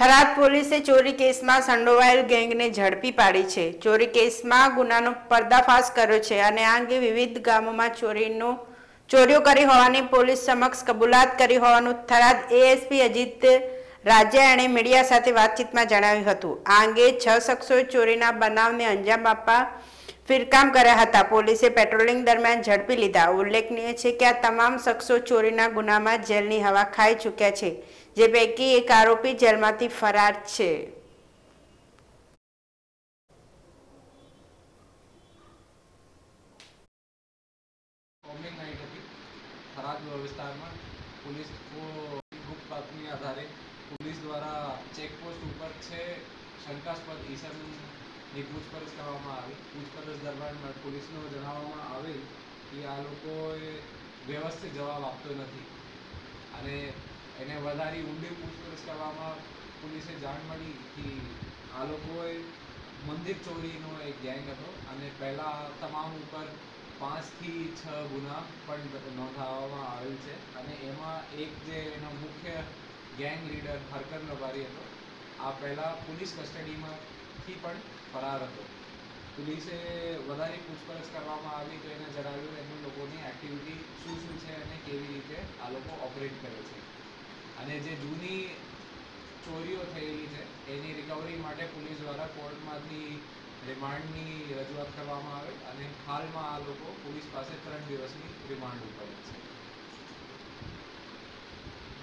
થરાદ પોલીસે ચોરી કેસમાં સંડોવાયેલ ગેંગને ઝડપી પાડી છે. ચોરી કેસમાં ગુનાનો પર્દાફાશ કર્યો છે અને આ અંગે વિવિધ ગામોમાં ચોરીનો, ચોરીઓ કરી હોવાની પોલીસ સમક્ષ કબૂલાત કરી હોવાનું થરાદ એએસપી અજીત રાજ્યા એણે મીડિયા સાથે વાતચીતમાં જણાવ્યું હતું. આ અંગે છ શખ્સોએ ચોરીના બનાવને અંજામ આપવા ફિરકામ કર્યા હતા. પોલીસે પેટ્રોલિંગ દરમિયાન ઝડપી લીધા. ઉલ્લેખનીય છે કે આ તમામ શખ્સો ચોરીના ગુનામાં જેલની હવા ખાઈ ચૂક્યા છે, જે પૈકી એક આરોપી જેલમાંથી ફરાર છે. ચેકપોસ્ટ ઉપર છે, શંકાસ્પદ ઈસમની પૂછપરછ કરવામાં આવી. પૂછપરછ દરમિયાન પોલીસનો જણાવવામાં આવેલ કે આ લોકોએ વ્યવસ્થિત જવાબ આપતો નથી. અને એને વધારે ઊંડી પૂછપરછ કરવામાં પોલીસે જાણ મળી કે આ લોકોએ મંદિર ચોરીનો એક ગેંગ હતો અને પહેલાં તમામ ઉપર પાંચથી છ ગુના પણ નોંધાવવામાં આવેલ છે. અને એમાં એક જે એનો મુખ્ય ગેંગ લીડર હરકર રબારી હતો, આ પહેલાં પોલીસ કસ્ટડીમાંથી પણ ફરાર હતો. પોલીસે વધારે પૂછપરછ કરવામાં આવી તો એને જણાવ્યું એમની લોકોની એક્ટિવિટી શું શું છે અને કેવી રીતે આ લોકો ઓપરેટ કરે છે. અને જે જૂની ચોરીઓ થયેલી છે, એની રિકવરી માટે પોલીસ દ્વારા કોર્ટમાંથી રિમાન્ડની રજૂઆત કરવામાં આવે અને હાલમાં આ લોકો પોલીસ પાસે ત્રણ દિવસની રિમાન્ડ ઉપર છે.